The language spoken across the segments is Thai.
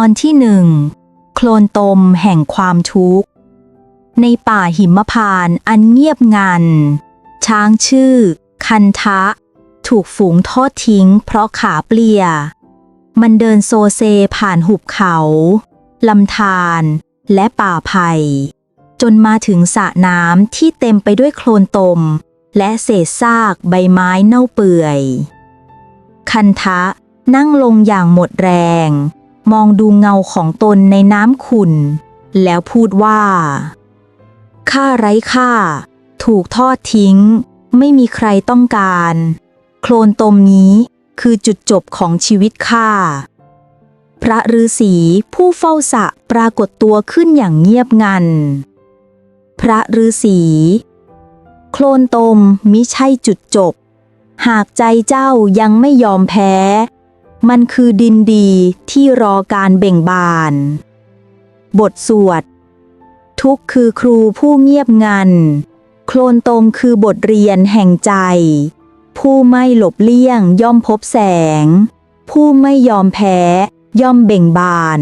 อนที่หนึ่งโคลนตมแห่งความทุกข์ ในป่าหิมพานอันเงียบงัน ช้างชื่อ คันทะ ถูกฝูงทอดทิ้งเพราะขาเปลี่ย มันเดินโซเซผ่านหุบเขาลำธารและป่าไผ่จนมาถึงสระน้ำที่เต็มไปด้วยโคลนตม และเศษซากใบไม้เน่าเปื่อย คันทะนั่งลงอย่างหมดแรง มองดูเงาของตนในน้ำขุ่น แล้วพูดว่า ข้าไร้ค่า ถูกทอดทิ้ง ไม่มีใครต้องการ โคลนตมนี้คือจุดจบของชีวิตข้า พระฤาษีผู้เฝ้าสะปรากฏตัวขึ้นอย่างเงียบงัน พระฤาษี โคลนตมมิใช่จุดจบ หากใจเจ้ายังไม่ยอมแพ้ มันคือดินดีที่รอการเบ่งบาน บทสวด ทุกคือครูผู้เงียบงัน โคลนตมคือบทเรียนแห่งใจ ผู้ไม่หลบเลี่ยงย่อมพบแสง ผู้ไม่ยอมแพ้ ย่อมเบ่งบาน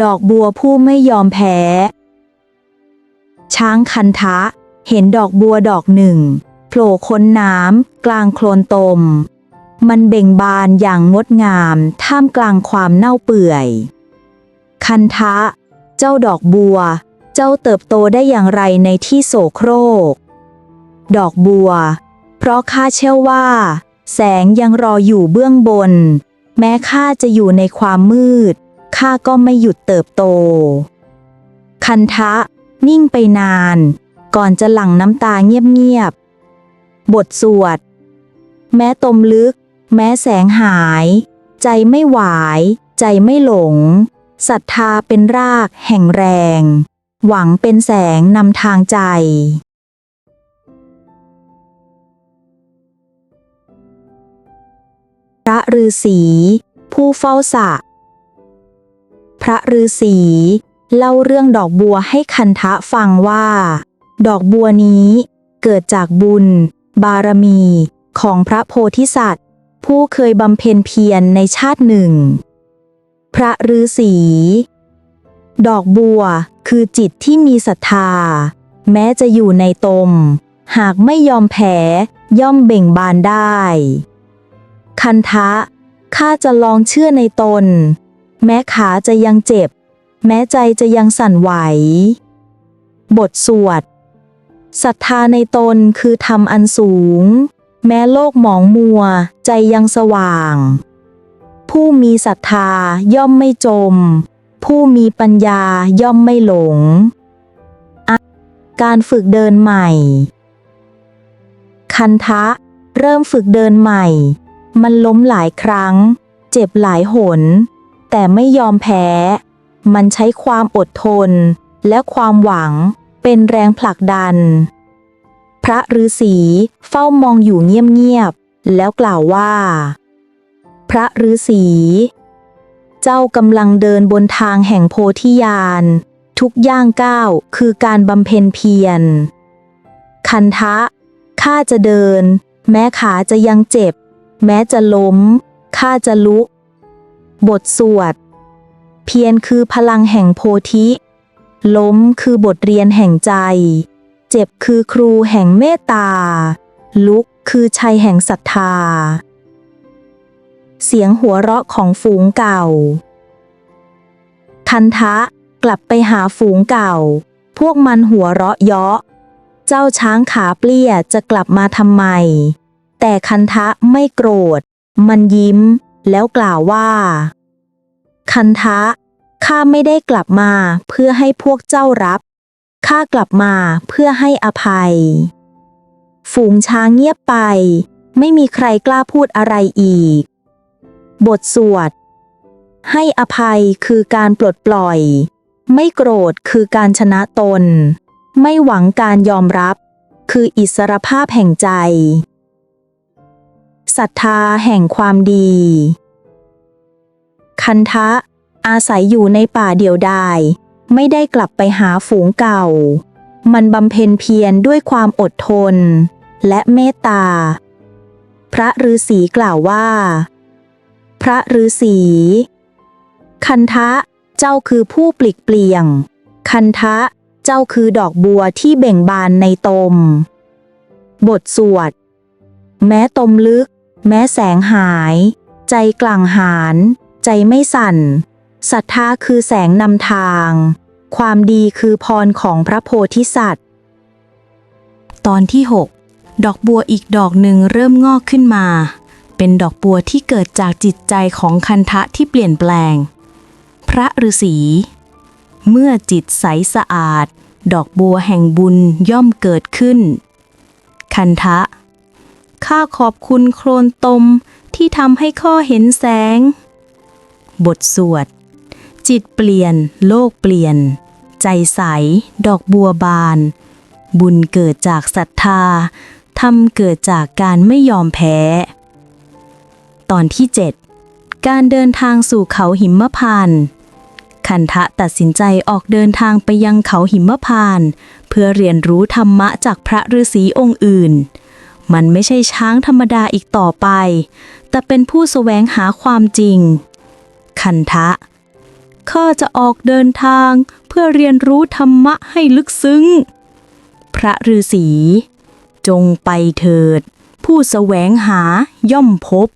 ดอกบัวผู้ไม่ยอมแพ้ ช้างคันทะ เห็นดอกบัวดอกหนึ่งโผล่ค้นน้ำกลางโคลนตม มันเบ่งบานอย่างงดงามท่ามกลางความเน่าเปื่อย คันทะ เจ้าดอกบัว เจ้าเติบโตได้อย่างไรในที่โสโครก ดอกบัว เพราะข้าเชื่อว่า แสงยังรออยู่เบื้องบน แม้ข้าจะอยู่ในความมืดข้าก็ไม่หยุดเติบโต คันทะ นิ่งไปนาน ก่อนจะหลั่งน้ำตาเงียบๆบทสวด แม้ตมลึก แม้แสงหาย ใจไม่หวาย ใจไม่หลงศรัทธาเป็นรากแห่งแรง หวังเป็นแสงนำทางใจ พระฤาษีผู้เฝ้าสะ พระฤาษีเล่าเรื่องดอกบัวให้คันทะฟังว่า ดอกบัวนี้เกิดจากบุญ บารมีของพระโพธิสัตว์ ผู้เคยบำเพ็ญเพียรในชาติหนึ่ง พระฤาษีดอกบัวคือจิตที่มีศรัทธา แม้จะอยู่ในตม หากไม่ยอมแพ้ย่อมเบ่งบานได้ คันทะข้าจะลองเชื่อในตน แม้ขาจะยังเจ็บ แม้ใจจะยังสั่นไหว บทสวดศรัทธาในตนคือธรรมอันสูง แม้โลกหมองมัว ใจยังสว่าง ผู้มีศรัทธาย่อมไม่จม ผู้มีปัญญาย่อมไม่หลง การฝึกเดินใหม่ คันทะ เริ่มฝึกเดินใหม่ มันล้มหลายครั้ง เจ็บหลายหน แต่ไม่ยอมแพ้ มันใช้ความอดทน และความหวังเป็นแรงผลักดัน พระฤาษีเฝ้ามองอยู่เงียบๆแล้วกล่าวว่า พระฤาษีเจ้ากำลังเดินบนทางแห่งโพธิญาณ ทุกย่างก้าวคือการบำเพ็ญเพียร คันทะ ข้าจะเดิน แม้ขาจะยังเจ็บ แม้จะล้ม ข้าจะลุก บทสวด เพียรคือพลังแห่งโพธิ ล้มคือบทเรียนแห่งใจ เจ็บคือครูแห่งเมตตา ลุกคือชัยแห่งศรัทธา เสียงหัวเราะของฝูงเก่าคันทะกลับไปหาฝูงเก่า พวกมันหัวเราะเยาะ เจ้าช้างขาเปลี่ยจะกลับมาทำไม แต่คันทะไม่โกรธ มันยิ้ม แล้วกล่าวว่า คันทะข้าไม่ได้กลับมาเพื่อให้พวกเจ้ารับ ข้ากลับมาเพื่อให้อภัย ฝูงช้างเงียบไป ไม่มีใครกล้าพูดอะไรอีก บทสวด ให้อภัยคือการปลดปล่อย ไม่โกรธคือการชนะตน ไม่หวังการยอมรับ คืออิสรภาพแห่งใจศรัทธาแห่งความดี คันทะ อาศัยอยู่ในป่าเดียวดาย ไม่ได้กลับไปหาฝูงเก่า มันบำเพ็ญเพียรด้วยความอดทน และเมตตา พระฤาษีกล่าวว่า พระฤาษีคันทะเจ้าคือผู้ปลิกเปลี่ยง คันทะเจ้าคือดอกบัวที่เบ่งบานในตม บทสวด แม้ตมลึก แม้แสงหาย ใจกลั่งหาน ใจไม่สั่นศรัทธาคือแสงนำทาง ความดีคือพรของพระโพธิสัตว์ ตอนที่ 6 ดอกบัวอีกดอกหนึ่งเริ่มงอกขึ้นมา เป็นดอกบัวที่เกิดจากจิตใจของคันทะที่เปลี่ยนแปลง พระฤาษี เมื่อจิตใสสะอาด ดอกบัวแห่งบุญย่อมเกิดขึ้น คันทะ ข้าขอบคุณโคลนตมที่ทำให้ข้อเห็นแสง บทสวด จิตเปลี่ยน โลกเปลี่ยน ใจใส ดอกบัวบาน บุญเกิดจากศรัทธาธรรมเกิดจากการไม่ยอมแพ้ ตอนที่ 7 การเดินทางสู่เขาหิมพานต์คันทะตัดสินใจออกเดินทางไปยังเขาหิมพานต์เพื่อเรียนรู้ธรรมะจากพระฤาษีองค์อื่น มันไม่ใช่ช้างธรรมดาอีกต่อไป แต่เป็นผู้แสวงหาความจริง คันทะ ข้าจะออกเดินทางเพื่อเรียนรู้ธรรมะให้ลึกซึ้ง พระฤาษีจงไปเถิด ผู้แสวงหาย่อมพบ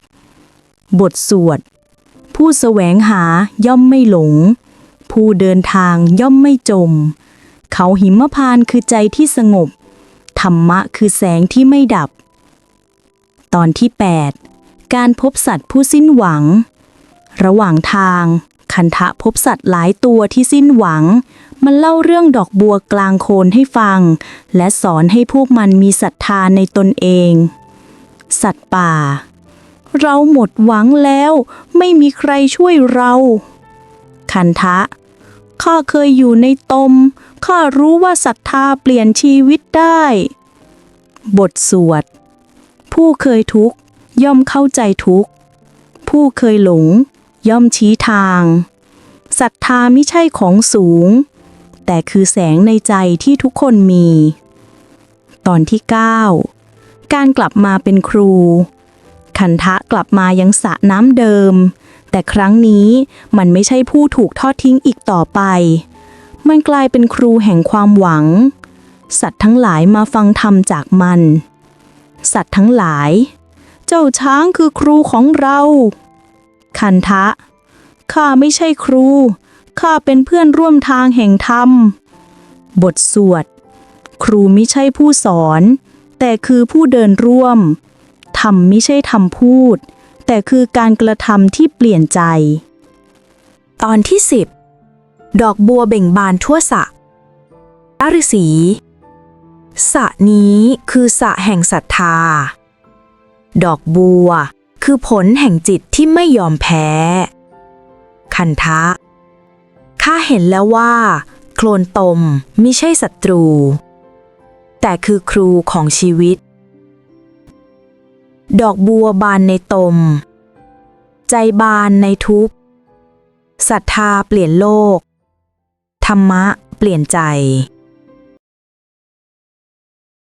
บทสวด ผู้แสวงหาย่อมไม่หลง ผู้เดินทางย่อมไม่จม เขาหิมพานคือใจที่สงบ ธรรมะคือแสงที่ไม่ดับ ตอนที่ 8 การพบสัตว์ผู้สิ้นหวัง ระหว่างทาง คันทะพบสัตว์หลายตัวที่สิ้นหวัง มันเล่าเรื่องดอกบัวกลางโคนให้ฟัง และสอนให้พวกมันมีศรัทธาในตนเอง สัตว์ป่า เราหมดหวังแล้ว ไม่มีใครช่วยเรา คันทะ ข้าเคยอยู่ในตม ข้ารู้ว่าศรัทธาเปลี่ยนชีวิตได้ บทสวด ผู้เคยทุกข์ย่อมเข้าใจทุกข์ผู้เคยหลง ย่อมชี้ทางศรัทธาไม่ใช่ของสูง แต่คือแสงในใจที่ทุกคนมี ตอนที่ 9 การกลับมาเป็นครู คันทะกลับมายังสระน้ำเดิม แต่ครั้งนี้มันไม่ใช่ผู้ถูกทอดทิ้งอีกต่อไป มันกลายเป็นครูแห่งความหวัง สัตว์ทั้งหลายมาฟังธรรมจากมัน สัตว์ทั้งหลาย เจ้าช้างคือครูของเรา คันทะ ข้าไม่ใช่ครู ข้าเป็นเพื่อนร่วมทางแห่งธรรม บทสวด ครูไม่ใช่ผู้สอน แต่คือผู้เดินร่วม ธรรมไม่ใช่ธรรมพูด แต่คือการกระทำที่เปลี่ยนใจ ตอนที่10ดอกบัวเบ่งบานทั่วสระพระฤาษีสระนี้คือสระแห่งศรัทธา ดอกบัว คือผลแห่งจิตที่ไม่ยอมแพ้ คันทะ ข้าเห็นแล้วว่า โคลนตมไม่ใช่ศัตรู แต่คือครูของชีวิต ดอกบัวบานในตม ใจบานในทุกศรัทธาเปลี่ยนโลก ธรรมะเปลี่ยนใจ